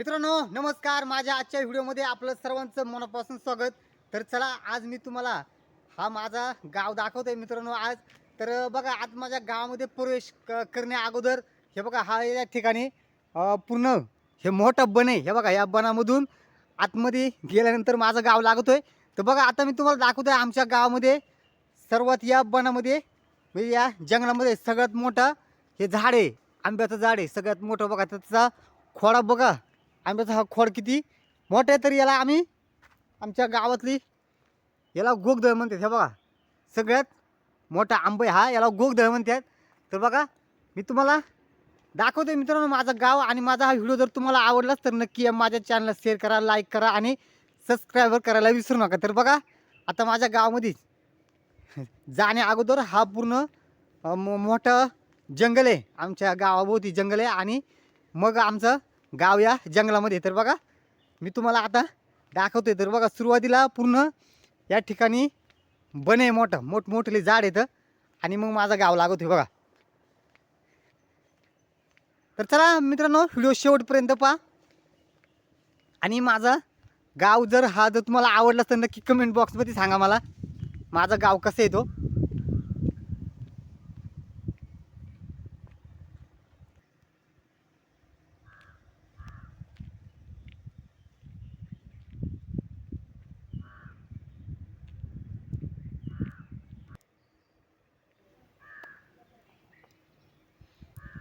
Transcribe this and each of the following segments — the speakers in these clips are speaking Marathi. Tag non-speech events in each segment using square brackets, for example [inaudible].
मित्रांनो नमस्कार. माझ्या आजच्या व्हिडिओमध्ये आपलं सर्वांचं मनापासून स्वागत. तर चला आज मी तुम्हाला हा माझा गाव दाखवतोय मित्रांनो आज. तर बघा आज माझ्या गावामध्ये प्रवेश क करण्या अगोदर हे बघा हा या ठिकाणी पूर्ण हे मोठं बन आहे. हे बघा या बनामधून आतमध्ये गेल्यानंतर माझं गाव लागतोय. तर बघा आता मी तुम्हाला दाखवतोय आमच्या गावामध्ये सर्वात या बनामध्ये म्हणजे या जंगलामध्ये सगळ्यात मोठं हे झाड आहे. आंब्याचं झाड आहे. सगळ्यात मोठं बघा त्याचा खोडा बघा आंब्याचा हा खोड किती? मोठा आहे तरी याला आम्ही आमच्या गावातली याला गोगदळ म्हणतात. हे बघा सगळ्यात मोठा आंबे हा याला गोगदळ म्हणतात. तर बघा मी तुम्हाला दाखवतो मित्रांनो माझं गाव आणि माझा हा व्हिडिओ जर तुम्हाला आवडलाच तर नक्की माझ्या चॅनलला शेअर करा लाईक करा आणि सबस्क्रायबर करायला विसरू नका. तर बघा आता माझ्या गावामध्ये [laughs] जाण्या अगोदर हा पूर्ण मो मोठं जंगल आहे. आमच्या गावाभोवती जंगल आहे आणि मग आमचं गाव या जंगलामध्ये तर बघा. मी तुम्हाला आता दाखवतोय तर बघा सुरुवातीला पूर्ण या ठिकाणी बने मोठं मोठमोठले झाड येतं आणि मग माझं गाव लागवतोय बघा. तर चला मित्रांनो व्हिडिओ शेवटपर्यंत पहा. आणि माझं गाव जर हा जर तुम्हाला आवडला तर नक्की कमेंट बॉक्समध्ये सांगा मला. माझं गाव कसं येतो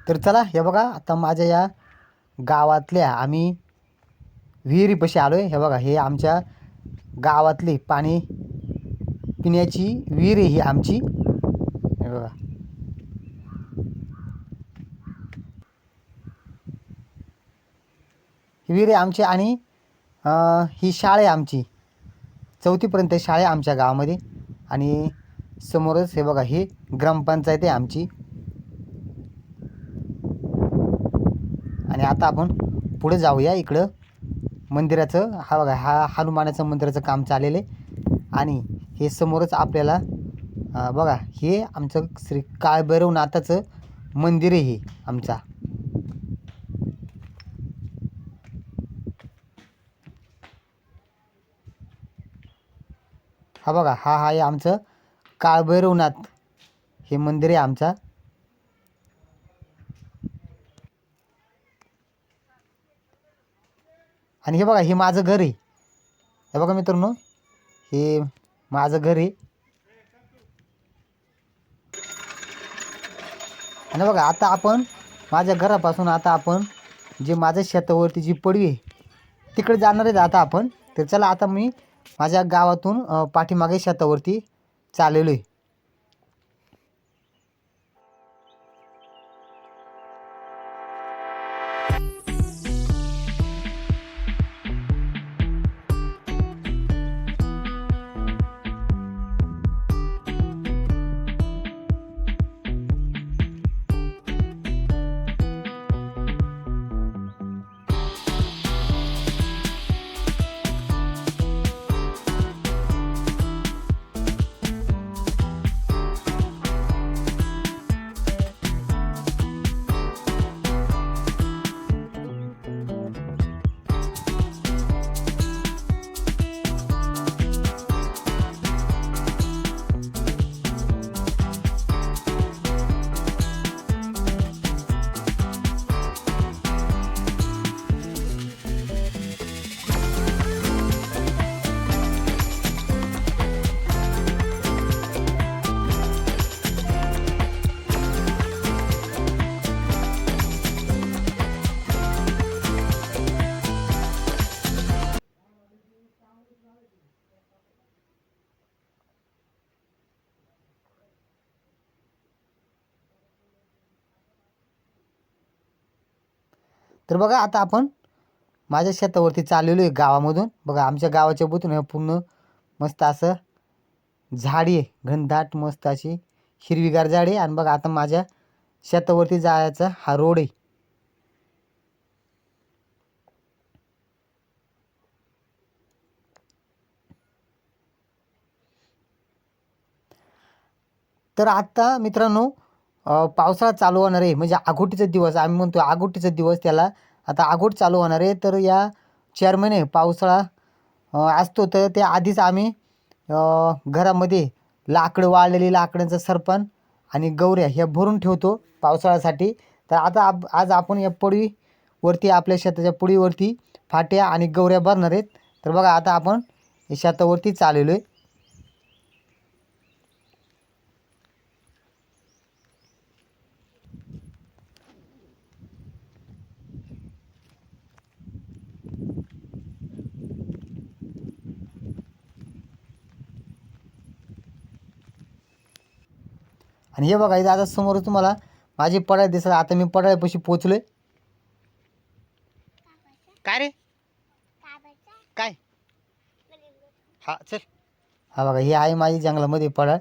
तर चला हे बघा आता माझ्या या गावातल्या आम्ही विहिरीपाशी आलो आहे हे बघा हे आमच्या गावातली पाणी पिण्याची विहीर आहे ही आमची. हे बघा. ही विहीर आहे आमची आणि ही शाळा आहे आमची. चौथीपर्यंत शाळा आहे आमच्या गावामध्ये. आणि समोरच हे बघा ही ग्रामपंचायत आहे आमची आणि आता आपण पुढे जाऊया इकडं. मंदिराचं हा बघा हा हनुमानाचं मंदिराचं काम चाललेलं आहे. आणि हे समोरच आपल्याला बघा हे आमचं श्री काळभैरवनाथाचं मंदिर आहे हे आमचा. हा बघा हा हा आहे आमचं काळभैरवनाथ हे मंदिर आहे आमचा. आणि हे बघा हे माझं घर आहे. हे बघा मित्रांनो हे माझं घर आहे. आणि बघा आता आपण माझ्या घरापासून आता आपण जे माझ्या शेतावरती जी पडवी आहे तिकडे जाणार आहेत आता आपण. तर चला आता मी माझ्या गावातून पाठीमागे शेतावरती चाललेलो आहे. तर बघा आता आपण माझ्या शेतावरती चाललेलो आहे गावामधून. बघा आमच्या गावाच्या बुतून पूर्ण मस्त असं झाडी आहे. घनदाट मस्त अशी हिरवीगार झाडी आहे. आणि बघा आता माझ्या शेतावरती जायचा हा रोड आहे. तर आत्ता मित्रांनो पावसाळा चालू होणार आहे. म्हणजे आघोटीचा दिवस आम्ही म्हणतो आघोटीचा दिवस त्याला. आता आघोट चालू होणार आहे. तर या चार महिने पावसाळा असतो. तर त्या आधीच आम्ही घरामध्ये लाकडं वाळलेली लाकडांचं सरपण आणि गौऱ्या ह्या भरून ठेवतो पावसाळ्यासाठी. तर आता आप आज आपण या पडीवरती आपल्या शेताच्या पुडीवरती फाट्या आणि गौऱ्या भरणार आहेत. तर बघा आता आपण शेतावरती चाललेलो आहे. आणि हे बघा इथं आता समोर तुम्हाला माझी पडाळ दिसत आता मी पडाळ्यापाशी पोचलोय काय रे? काय? हा चल. हा बघा हे आहे माझी जंगलामध्ये पडाळ.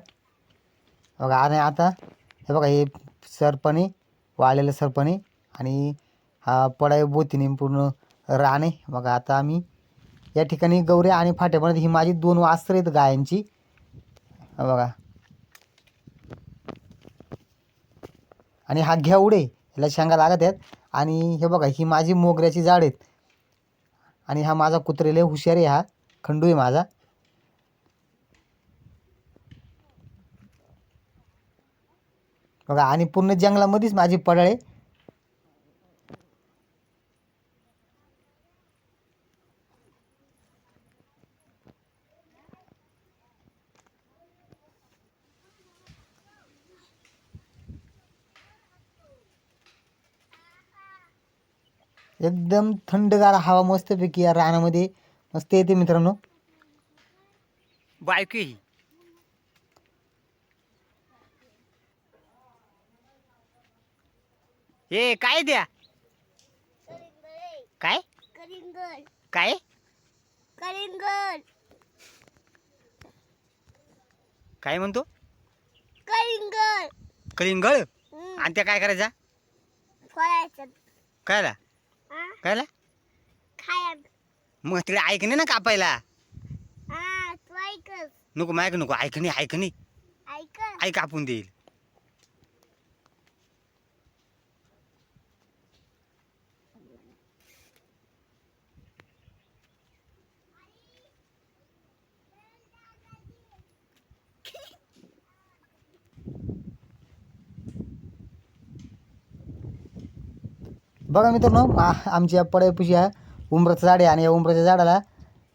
बघा आणि आता हे बघा हे सरपणी वाळलेलं सरपणी आणि हा पडाळ बोतीने पूर्ण राणे. बघा आता आम्ही या ठिकाणी गौऱ्या आणि फाट्या बनत ही माझी दोन वास्त्र आहेत गायांची. हा बघा. आणि हा घेवडे याला शेंगा लागत आहेत. आणि हे बघा ही माझी मोगऱ्याची झाड आहेत. आणि हा माझा कुत्रेले हुशार आहे हा खंडू आहे माझा. बघा आणि पूर्ण जंगलामध्येच माझी पडाळ एकदम थंडगार हवा मस्तपैकी या रानामध्ये. मस्त येते मित्रांनो. बायको ही. ए काय द्या? काय? कलिंगड काय? कलिंगड काय म्हणतो? कलिंगड. कलिंगळ हम्म, आणि त्या काय करायचा? फळाचं कळला हा कळला खाया मग तिकडे ऐक नाही ना कापायला. हा तू ऐकच. नको मायक नको ऐक नाही ऐक ऐक ऐक कापून देईल. बघा मित्रांनो आमच्या पड्यापाशी या उंबराचं झाड आहे आणि या उंबराच्या झाडाला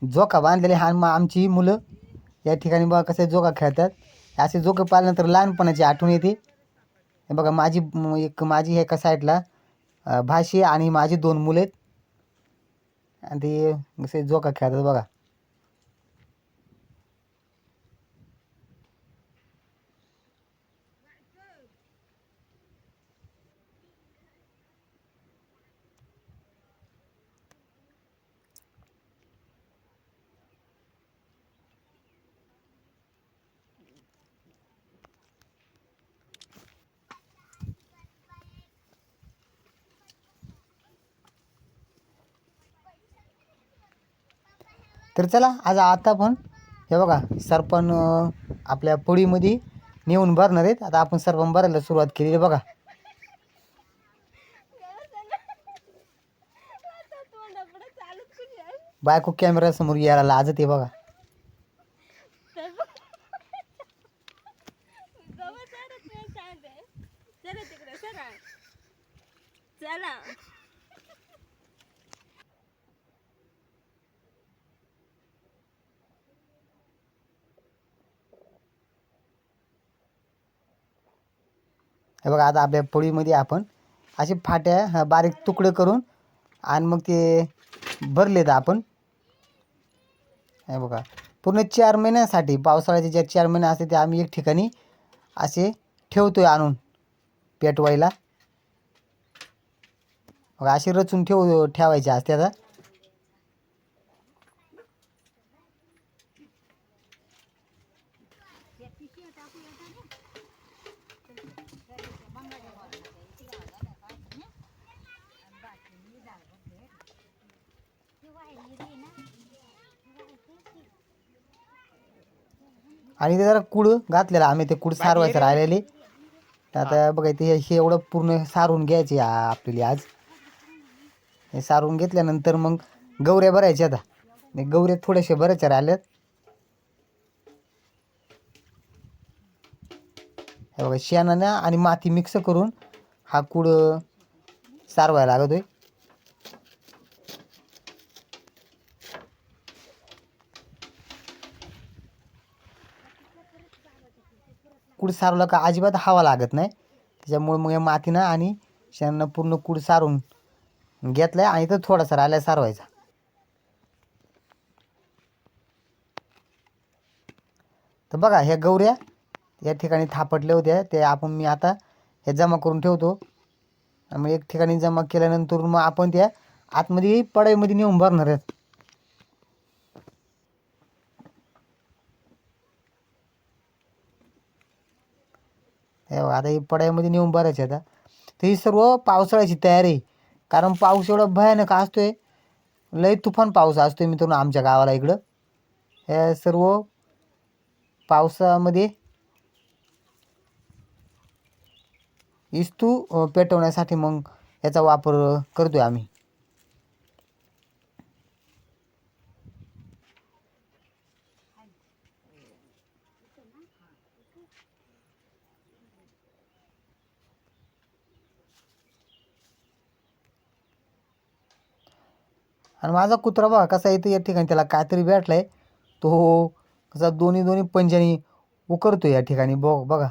जोका बांधलेले हा मग आमची मुलं. या ठिकाणी बघा कसे जोका खेळतात. असे जोके पाहिल्यानंतर लहानपणाची आठवण येते. बघा माझी एक माझी एका साईडला भाषी आणि माझी दोन मुलं आहेत. आणि ते कसे जोका खेळतात बघा. तर चला आज आता पण हे बघा सरपण आपल्या पोळीमध्ये नेऊन भरणार आहेत. आता आपण सरपण भरायला सुरुवात केली आहे बघा. बायको कॅमेऱ्यासमोर यायला लाजत आहे बघा. चला. हे बघा आता आपल्या पोळीमध्ये आपण असे फाट्या हा, बारीक तुकडे करून आणि मग ते भरलेत आपण. हे बघा पूर्ण चार महिन्यासाठी पावसाळ्याचे ज्या चार महिने असते ते आम्ही एक ठिकाणी असे ठेवतोय आणून पेटवायला. बघा असे रचून ठेव ठेवायचे असते आता. आणि ते जरा कुड घातलेलं आम्ही ते कुड सारवायचं राहिलेले. आता बघा ते हे एवढं पूर्ण सारून घ्यायचे आपल्याला आज. हे सारून घेतल्यानंतर मग गौऱ्या भरायच्या आता. गौऱ्या थोड्याशा भरायच्या राहिल्यात हे बघा शेणानं आणि माती मिक्स करून हा कूड सारवायला लागतोय. कूड सारवलं का अजिबात हवा लागत नाही. त्याच्यामुळे मग या मातीनं आणि शेणानं पूर्ण कूड सारून घेतलाय आणि तर थोडासा राहिला सारवायचा. तर बघा ह्या गौऱ्या या ठिकाणी थापटल्या होत्या. ते आपण मी आता हे जमा करून ठेवतो. आणि मग एक ठिकाणी जमा केल्यानंतर मग आपण त्या आतमध्ये पडाईमध्ये नेऊन भरणार आहेत. आता ही पडायमध्ये नेऊन भरायचे आता. तर ही सर्व पावसाळ्याची तयारी कारण पाऊस एवढा भयानक असतोय. लय तुफान पाऊस असतोय मित्रांनो आमच्या गावाला इकडं. ह्या सर्व पावसामध्ये इस्तू पेटवण्यासाठी मग याचा वापर करतो करतोय आम्ही. आणि माझा कुत्रा बघा कसा येतो या ठिकाणी त्याला काहीतरी भेटलाय. तो हो, कसा दोन्ही दोन्ही पंजानी उकरतो या ठिकाणी. बघ बघा.